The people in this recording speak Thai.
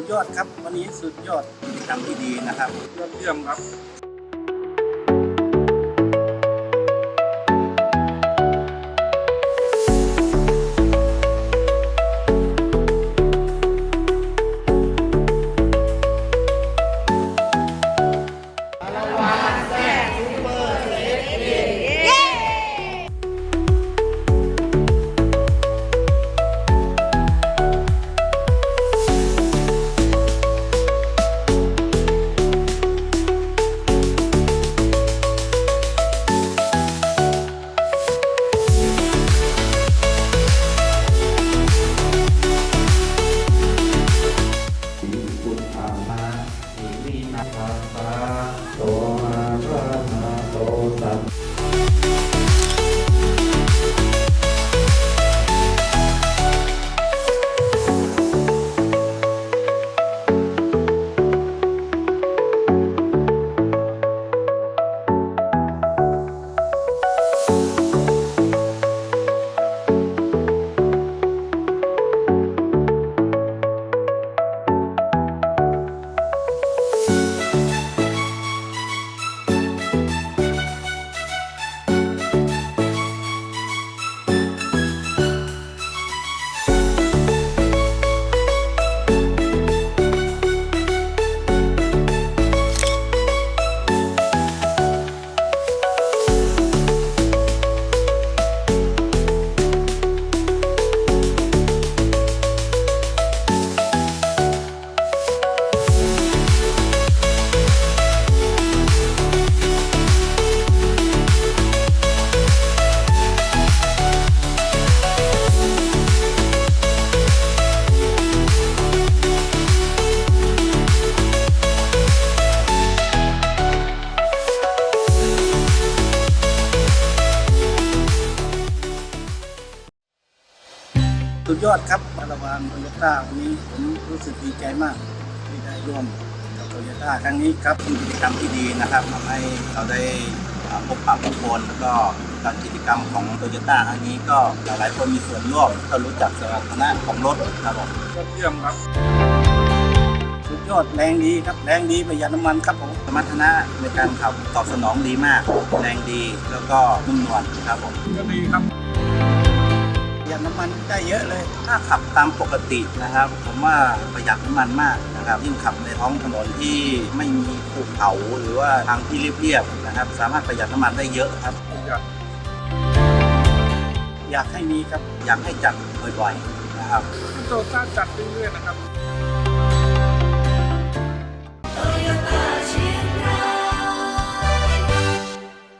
สุดยอดครับ วันนี้สุดยอดกิจกรรมที่ดีนะครับยอดเยี่ยมครับ นาคาปะโตอะระหะโตสั สุดยอดครับรัฐบาลโตโยต้าวันนี้ผมรู้สึกดีใจมากที่ได้ร่วมกับโตโยต้าครั้งนี้ครับเป็นกิจกรรมที่ดีนะครับทำให้เราได้อ่าพบปะผู้คนแล้วก็การกิจกรรมของโตโยต้าครั้งนี้ก็หลายๆคนมีส่วนร่วมก็รู้จักสมรรถนะของรถครับผมยอดเยี่ยมครับ สุดยอดแรงดีครับแรงดีประหยัดน้ำมันครับผมสมรรถนะในการขับตอบสนองดีมาก แรงดีแล้วก็นุ่มนวลครับผมก็ดีครับประ หยัดน้ำมันได้เยอะเลย ถ้าขับตามปกตินะครับ ผมว่าประหยัดน้ำมันมากนะครับ ยิ่งขับในท้องถนนที่ไม่มีภูเขาหรือว่าทางที่เรียบๆนะครับ สามารถประหยัดน้ำมันได้เยอะครับ อยากให้มีครับอยากให้จัดบ่อยๆนะครับโซซ่าจัดเรื่อยๆนะครับ